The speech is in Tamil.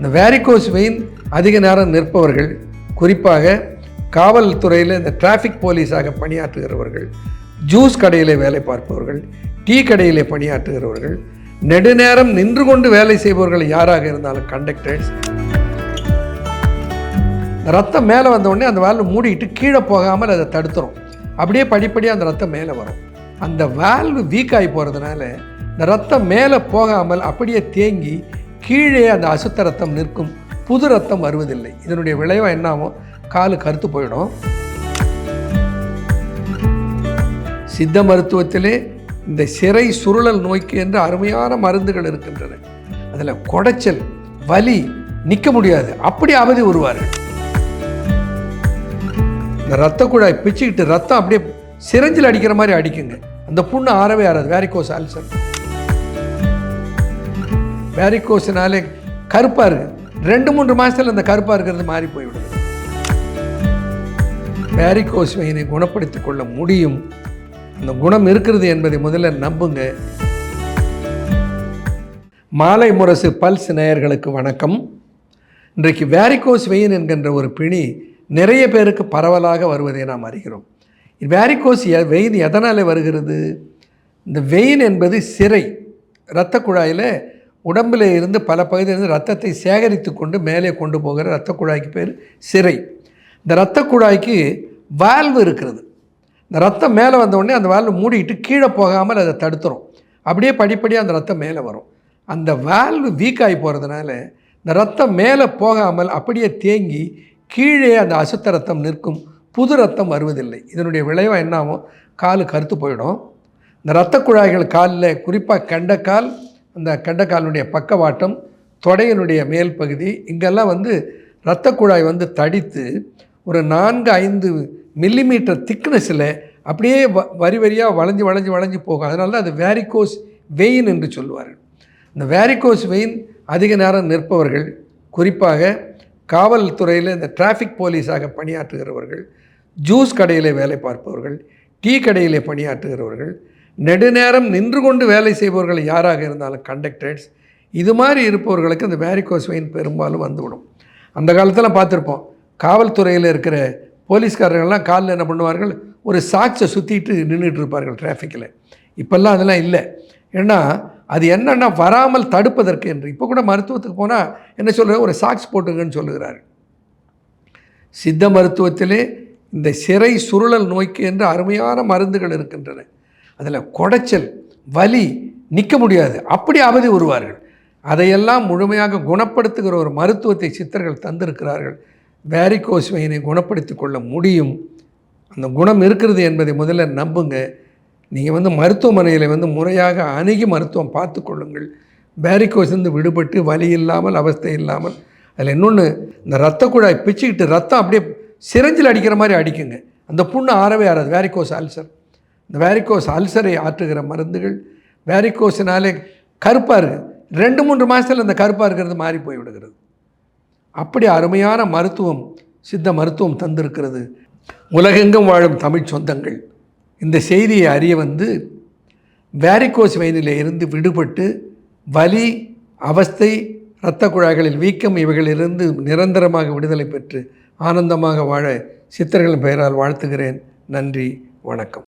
இந்த வேரிகோஸ் வெயின் அதிக நேரம் நிற்பவர்கள் குறிப்பாக காவல்துறையில் இந்த டிராஃபிக் போலீஸாக பணியாற்றுகிறவர்கள் ஜூஸ் கடையில் வேலை பார்ப்பவர்கள் டீ கடையில் பணியாற்றுகிறவர்கள் நெடுநேரம் நின்று கொண்டு வேலை செய்பவர்கள் யாராக இருந்தாலும் கண்டக்டர்ஸ் ரத்தம் மேலே வந்தவுடனே அந்த வால்வு மூடிட்டு கீழே போகாமல் அதை தடுத்துரும். அப்படியே படிப்படியாக அந்த ரத்தம் மேலே வரும். அந்த வால்வு வீக் ஆகி போகிறதுனால இந்த ரத்தம் மேலே போகாமல் அப்படியே தேங்கி கீழே அந்த அசுத்த ரத்தம் நிற்கும். புது ரத்தம் வருவதில்லை. இதனுடைய விளைவாக என்னாகும் காலு கருத்து போயிடும். சித்த மருத்துவத்திலே இந்த சிறை சுருளல் நோய்க்கு என்று அருமையான மருந்துகள் இருக்கின்றன. அதில் குடைச்சல் வலி நிற்க முடியாது. அப்படி அவதி வருவார்கள் இந்த ரத்த குழாய் பிச்சுக்கிட்டு ரத்தம் அப்படியே சிரஞ்சில் அடிக்கிற மாதிரி அடிக்குங்க. அந்த புண்ணு ஆறவே ஆறாது. வேரிகோஸ் ஆல்சர் வேரிகோஸ்னாலே கருப்பாக இருக்குது ரெண்டு மூன்று மாதத்தில் அந்த கருப்பாக இருக்கிறது மாறி போய்விடுது. வேரிகோஸ் வெயினை குணப்படுத்திக் கொள்ள முடியும். அந்த குணம் இருக்கிறது என்பதை முதல்ல நம்புங்க. மாலை முரசு பல்ஸ் நேயர்களுக்கு வணக்கம். இன்றைக்கு வேரிகோஸ் வெயின் என்கின்ற ஒரு பிணி நிறைய பேருக்கு பரவலாக வருவதை நாம் அறிகிறோம். வேரிகோஸ் எ வெயின் எதனால் வருகிறது? இந்த வெயின் என்பது சிறை இரத்த குழாயில் உடம்பில் இருந்து பல பகுதியிலிருந்து ரத்தத்தை சேகரித்து கொண்டு மேலே கொண்டு போகிற இரத்த குழாய்க்கு பேர் சிறை. இந்த இரத்த குழாய்க்கு வால்வு இருக்கிறது. இந்த ரத்தம் மேலே வந்த உடனே அந்த வால்வு மூடிக்கிட்டு கீழே போகாமல் அதை தடுத்துரும். அப்படியே படிப்படியாக அந்த ரத்தம் மேலே வரும். அந்த வால்வு வீக் ஆகி போகிறதுனால இந்த ரத்தம் மேலே போகாமல் அப்படியே தேங்கி கீழே அந்த அசுத்த ரத்தம் நிற்கும். புது ரத்தம் வருவதில்லை. இதனுடைய விளைவாக என்னாகும்? காலு கருத்து போயிடும். இந்த இரத்த குழாய்கள் காலில் குறிப்பாக கெண்டைக்கால் அந்த கெண்டைக்காலினுடைய பக்கவாட்டம் தொடையினுடைய மேல் பகுதி இங்கெல்லாம் வந்து இரத்த குழாய் வந்து தடித்து ஒரு நான்கு ஐந்து மில்லிமீட்டர் திக்னஸில் அப்படியே வ வரி வரியாக வளைஞ்சு வளைஞ்சு வளைஞ்சு போகும். அதனால தான் அது வேரிகோஸ் வெயின் என்று சொல்லுவார்கள். இந்த வேரிகோஸ் வெயின் அதிக நேரம் நிற்பவர்கள் குறிப்பாக காவல்துறையில் இந்த டிராஃபிக் போலீஸாக பணியாற்றுகிறவர்கள் ஜூஸ் கடையில் வேலை பார்ப்பவர்கள் டீ கடையில் பணியாற்றுகிறவர்கள் நெடுநேரம் நின்று கொண்டு வேலை செய்பவர்கள் யாராக இருந்தாலும் கண்டக்டர்ஸ் இது மாதிரி இருப்பவர்களுக்கு இந்த வேரிகோஸ் வெயின் பெரும்பாலும் வந்துவிடும். அந்த காலத்தில் பார்த்துருப்போம். காவல்துறையில் இருக்கிற போலீஸ்காரர்கள்லாம் காலில் என்ன பண்ணுவார்கள்? ஒரு சாக்ஸை சுற்றிட்டு நின்றுட்டு இருப்பார்கள் டிராஃபிக்கில் இப்போல்லாம் அதெல்லாம் இல்லை. ஏன்னா அது என்னென்னா வராமல் தடுப்பதற்கு என்று. இப்போ கூட மருத்துவத்துக்கு போனால் என்ன சொல்கிற ஒரு சாக்ஸ் போட்டுங்கன்னு சொல்லுகிறார் சித்த மருத்துவத்திலே இந்த சிறை சுருளல் நோய்க்கு என்று அருமையான மருந்துகள் இருக்கின்றன. அதில் குடைச்சல் வலி நிற்க முடியாது. அப்படி அவதி வருவார்கள் அதையெல்லாம் முழுமையாக குணப்படுத்துகிற ஒரு மருத்துவத்தை சித்தர்கள் தந்திருக்கிறார்கள். வேரிகோஸ் வெயினை குணப்படுத்தி கொள்ள முடியும். அந்த குணம் இருக்கிறது என்பதை முதல்ல நம்புங்க. நீங்கள் வந்து மருத்துவமனையில் வந்து முறையாக அணுகி மருத்துவம் பார்த்து கொள்ளுங்கள். வேரிகோஸ்லேருந்து விடுபட்டு வலி இல்லாமல் அவஸ்தை இல்லாமல். அதில் இன்னொன்று இந்த ரத்த குழாய் பிச்சுக்கிட்டு ரத்தம் அப்படியே சிரஞ்சில் அடிக்கிற மாதிரி அடிக்குங்க. அந்த புண்ணு ஆறவே ஆறாது. வேரிகோஸ் அல்சர் இந்த வேரிகோஸ் அல்சரை ஆற்றுகிற மருந்துகள் வேரிகோஸினாலே கருப்பாக இருக்குது ரெண்டு மூன்று மாதத்தில் அந்த கருப்பாக இருக்கிறது மாறி போய் விடுகிறது அப்படி அருமையான மருத்துவம் சித்த மருத்துவம் தந்திருக்கிறது. உலகெங்கும் வாழும் தமிழ் சொந்தங்கள். இந்த செய்தியை அறிய வந்து வேரிகோஸ் வெயினில் இருந்து விடுபட்டு வலி அவஸ்தை இரத்த குழாய்களில் வீக்கம் இவைகளிலிருந்து நிரந்தரமாக விடுதலை பெற்று ஆனந்தமாக வாழ சித்தர்களின் பெயரால் வாழ்த்துகிறேன். நன்றி வணக்கம்.